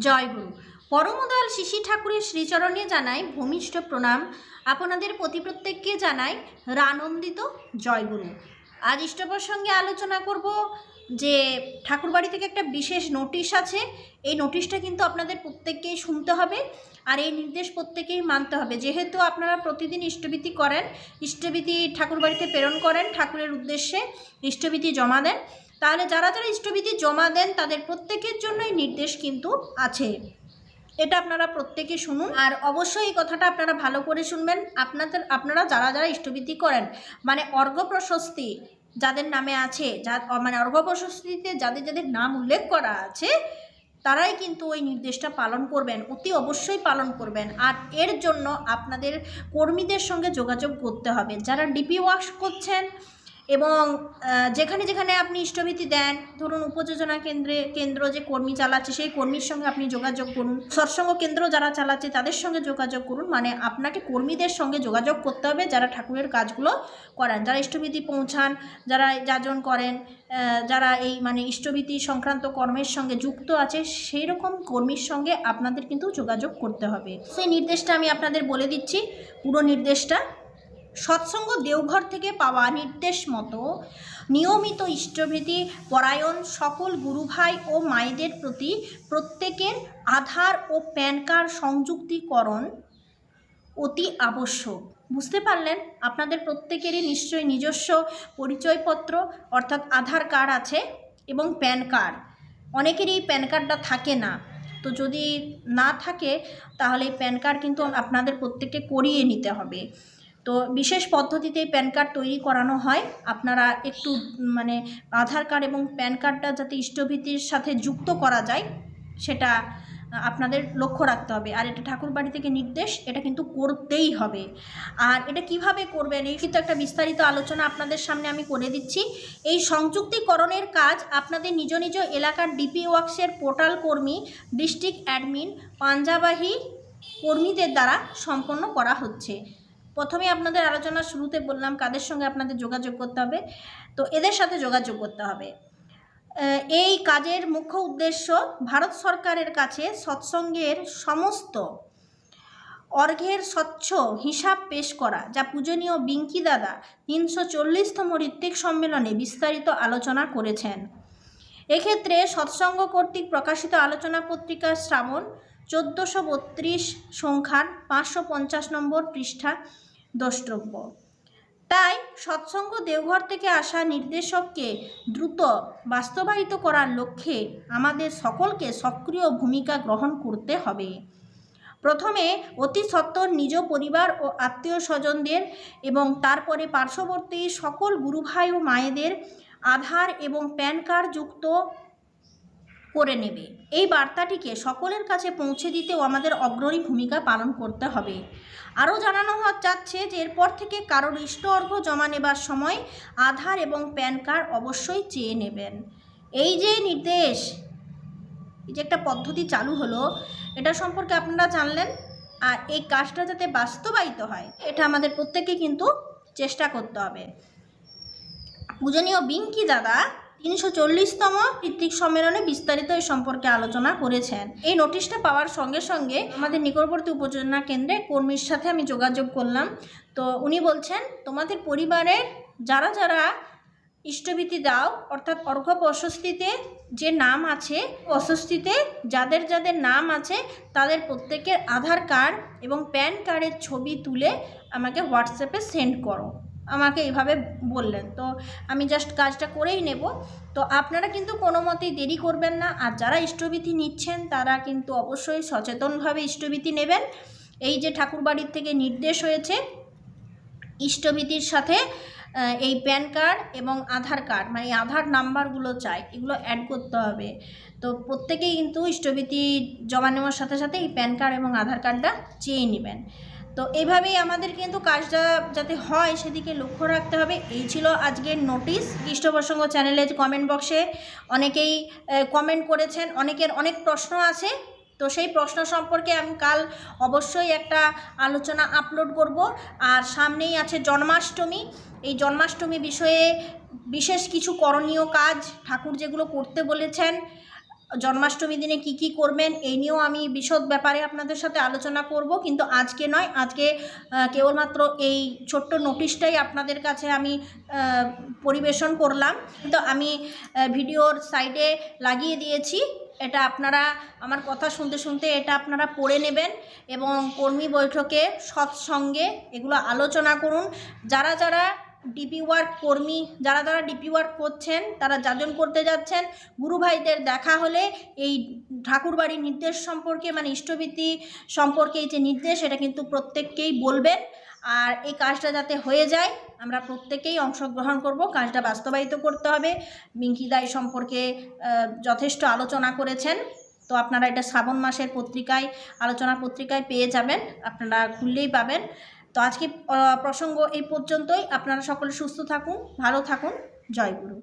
জয়গুরু পরমদয়াল শিশি ঠাকুরের শ্রীচরণে জানাই ভূমিষ্ঠ প্রণাম। আপনাদের প্রতি প্রত্যেককে জানাই রানন্দিত জয়গুরু আজ ইষ্টপর সঙ্গে আলোচনা করব যে ঠাকুরবাড়ি থেকে একটা বিশেষ নোটিশ আছে। এই নোটিশটা কিন্তু আপনাদের প্রত্যেককেই শুনতে হবে আর এই নির্দেশ প্রত্যেকেই মানতে হবে। যেহেতু আপনারা প্রতিদিন ইষ্টভীতি করেন, ইষ্টভীতি ঠাকুরবাড়িতে প্রেরণ করেন ঠাকুরের উদ্দেশ্যে ইষ্টভীতি জমা দেন, তাহলে যারা যারা ইষ্টভীতি জমা দেন তাদের প্রত্যেকের জন্য এই নির্দেশ কিন্তু আছে। এটা আপনারা প্রত্যেকে শুনুন। আর অবশ্যই এই কথাটা আপনারা ভালো করে শুনবেন। আপনাদের, আপনারা যারা যারা ইষ্টভীতি করেন মানে অর্ঘ প্রশস্তি যাদের নামে আছে, যা মানে অর্ঘ প্রশস্তিতে যাদের যাদের নাম উল্লেখ করা আছে, তারাই কিন্তু ওই নির্দেশটা পালন করবেন। অতি অবশ্যই পালন করবেন। আর এর জন্য আপনাদের কর্মীদের সঙ্গে যোগাযোগ করতে হবে। যারা ডিপি ওয়াশ করছেন এবং যেখানে যেখানে আপনি ইষ্টভীতি দেন, ধরুন উপযোজনা কেন্দ্রে, কেন্দ্র যে কর্মী চালাচ্ছে, সেই কর্মীর সঙ্গে আপনি যোগাযোগ করুন। সৎসঙ্গ কেন্দ্র যারা চালাচ্ছে, তাদের সঙ্গে যোগাযোগ করুন। মানে আপনাকে কর্মীদের সঙ্গে যোগাযোগ করতে হবে, যারা ঠাকুরের কাজগুলো করেন। যারা ইষ্টভীতি পৌঁছান, যারা যাজন করেন যারা এই মানে ইষ্টভীতি সংক্রান্ত কর্মের সঙ্গে যুক্ত আছে সেই রকম কর্মীর সঙ্গে আপনাদের কিন্তু যোগাযোগ করতে হবে। সেই নির্দেশটা আমি আপনাদের বলে দিচ্ছি। পুরো নির্দেশটা সৎসঙ্গ দেওঘর থেকে পাওয়া নির্দেশ মতো নিয়মিত ইষ্টভীতি পরায়ণ সকল গুরুভাই ও মায়েদের প্রতি প্রত্যেকের আধার ও প্যান কার্ড সংযুক্তিকরণ অতি আবশ্যক। বুঝতে পারলেন? আপনাদের প্রত্যেকেরই নিশ্চয়ই নিজস্ব পরিচয়পত্র, অর্থাৎ আধার কার্ড আছে এবং প্যান কার্ড। অনেকেরই প্যান কার্ডটা থাকে না। তো যদি না থাকে, তাহলে প্যান কার্ড কিন্তু আপনাদের প্রত্যেককে করিয়ে নিতে হবে। তো বিশেষ পদ্ধতিতে প্যান কার্ড তৈরি করানো হয়। আপনারা একটু মানে আধার কার্ড এবং প্যান কার্ডটা যাতে ইষ্টভীতির সাথে যুক্ত করা যায়, সেটা আপনাদের লক্ষ্য রাখতে হবে। আর এটা ঠাকুর বাড়ি থেকে নির্দেশ, এটা কিন্তু করতেই হবে। আর এটা কীভাবে করবেন, এই কিন্তু একটা বিস্তারিত আলোচনা আপনাদের সামনে আমি করে দিচ্ছি। এই সংযুক্তিকরণের কাজ আপনাদের নিজ নিজ এলাকার ডিপি ওয়ার্কসের পোর্টাল কর্মী, ডিস্ট্রিক্ট অ্যাডমিন, পাঞ্জাবাহী কর্মীদের দ্বারা সম্পন্ন করা হচ্ছে। প্রথমে আপনাদের আলোচনা শুরুতে বললাম কাদের সঙ্গে আপনাদের যোগাযোগ করতে হবে। তো এদের সাথে যোগাযোগ করতে হবে। এই কাজের মুখ্য উদ্দেশ্য ভারত সরকারের কাছে সৎসঙ্গের সমস্ত অর্ঘের স্বচ্ছ হিসাব পেশ করা, যা পূজনীয় বিঙ্কি দাদা তিনশো চল্লিশতম ঋত্বিক সম্মেলনে বিস্তারিত আলোচনা করেছেন। এক্ষেত্রে সৎসঙ্গ কর্তৃক প্রকাশিত আলোচনা পত্রিকা শ্রাবণ চোদ্দোশো বত্রিশ সংখ্যার পাঁচশো পঞ্চাশ নম্বর পৃষ্ঠা দ্রষ্টব্য তাই সৎসঙ্গ দেওঘর থেকে আসা নির্দেশককে দ্রুত বাস্তবায়িত করার লক্ষ্যে আমাদের সকলকে সক্রিয় ভূমিকা গ্রহণ করতে হবে। প্রথমে অতি সত্বর নিজ পরিবার ও আত্মীয় স্বজনদের এবং তারপরে পার্শ্ববর্তী সকল গুরুভাই ও মায়েদের আধার এবং প্যান কার্ড যুক্ত করে নেবে। এই বার্তাটিকে সকলের কাছে পৌঁছে দিতেও আমাদের অগ্রণী ভূমিকা পালন করতে হবে। আরও জানানো যাচ্ছে যে, এরপর থেকে কারোর ইষ্ট অর্ঘ জমা নেবার সময় আধার এবং প্যান কার্ড অবশ্যই চেয়ে নেবেন। এই যে নির্দেশ, এই যে একটা পদ্ধতি চালু হলো, এটা সম্পর্কে আপনারা জানলেন, আর এই কাজটা যাতে বাস্তবায়িত হয়, এটা আমাদের প্রত্যেককে কিন্তু চেষ্টা করতে হবে। পূজনীয় বিঙ্কি দাদা তিনশো চল্লিশতম ঋত্বিক সম্মেলনে বিস্তারিত এই সম্পর্কে আলোচনা করেছেন। এই নোটিশটা পাওয়ার সঙ্গে সঙ্গে আমাদের নিকটবর্তী উপযোজনা কেন্দ্রে কর্মীর সাথে আমি যোগাযোগ করলাম। তো উনি বলছেন, তোমাদের পরিবারের যারা যারা ইষ্টভীতি দাও, অর্থাৎ অর্ঘ্য প্রশস্তিতে যে নাম আছে, প্রশস্তিতে যাদের যাদের নাম আছে, তাদের প্রত্যেকের আধার কার্ড এবং প্যান কার্ডের ছবি তুলে আমাকে হোয়াটসঅ্যাপে সেন্ড করো। আমাকে এইভাবে বললেন। তো আমি জাস্ট কাজটা করেই নেব। তো আপনারা কিন্তু কোনো মতেই দেরি করবেন না। আর যারা ইষ্টভীতি নিচ্ছেন, তারা কিন্তু অবশ্যই সচেতনভাবে ইষ্টভীতি নেবেন। এই যে ঠাকুরবাড়ির থেকে নির্দেশ হয়েছে ইষ্টভীতির সাথে এই প্যান কার্ড এবং আধার কার্ড মানে আধার নাম্বারগুলো চাই, এগুলো অ্যাড করতে হবে। তো প্রত্যেকেই কিন্তু ইষ্টভীতি জমা নেওয়ার সাথে সাথে এই প্যান কার্ড এবং আধার কার্ডটা চেয়ে নেবেন। তো এইভাবেই আমাদের কিন্তু কাজটা যাতে হয় সেদিকে লক্ষ্য রাখতে হবে। এই ছিল আজকের নোটিশ ইষ্টপ্রসঙ্গ চ্যানেলের কমেন্ট বক্সে অনেকেই কমেন্ট করেছেন। অনেকের অনেক প্রশ্ন আছে। তো সেই প্রশ্ন সম্পর্কে আমি কাল অবশ্যই একটা আলোচনা আপলোড করব। আর সামনেই আছে জন্মাষ্টমী। এই জন্মাষ্টমী বিষয়ে বিশেষ কিছু করণীয় কাজ ঠাকুর যেগুলো করতে বলেছেন জন্মাষ্টমী দিনে কি কি করবেন এই নিয়েও আমি বিশদ ব্যাপারে আপনাদের সাথে আলোচনা করব, কিন্তু আজকে নয়, আজকে কেবলমাত্র এই ছোট্ট নোটিশটাই আপনাদের কাছে আমি পরিবেশন করলাম। তো আমি ভিডিওর সাইডে লাগিয়ে দিয়েছি, এটা আপনারা আমার কথা শুনতে শুনতে এটা আপনারা পড়ে নেবেন এবং কর্মী বৈঠকে সৎসঙ্গে এগুলো আলোচনা করুন। যারা যারা ডিপি ওয়ার্ক কর্মী, যারা যারা ডিপি ওয়ার্ক করছেন, তারা যাজন করতে যাচ্ছেন। গুরু ভাইদের দেখা হলে এই ঠাকুরবাড়ির নির্দেশ সম্পর্কে মানে ইষ্টভীতি সম্পর্কে এই যে নির্দেশ, এটা কিন্তু প্রত্যেককেই বলবেন। আর এই কাজটা যাতে হয়ে যায়, আমরা প্রত্যেকেই অংশগ্রহণ করব। কাজটা বাস্তবায়িত করতে হবে। মিঙ্কি দাই সম্পর্কে যথেষ্ট আলোচনা করেছেন। তো আপনারা এটা শ্রাবণ মাসের পত্রিকায়, আলোচনা পত্রিকায় পেয়ে যাবেন। আপনারা খুললেই পাবেন। তো আজকে প্রসঙ্গ এই পর্যন্তই। আপনারা সকলে সুস্থ থাকুন ভালো থাকুন। জয় গুরু।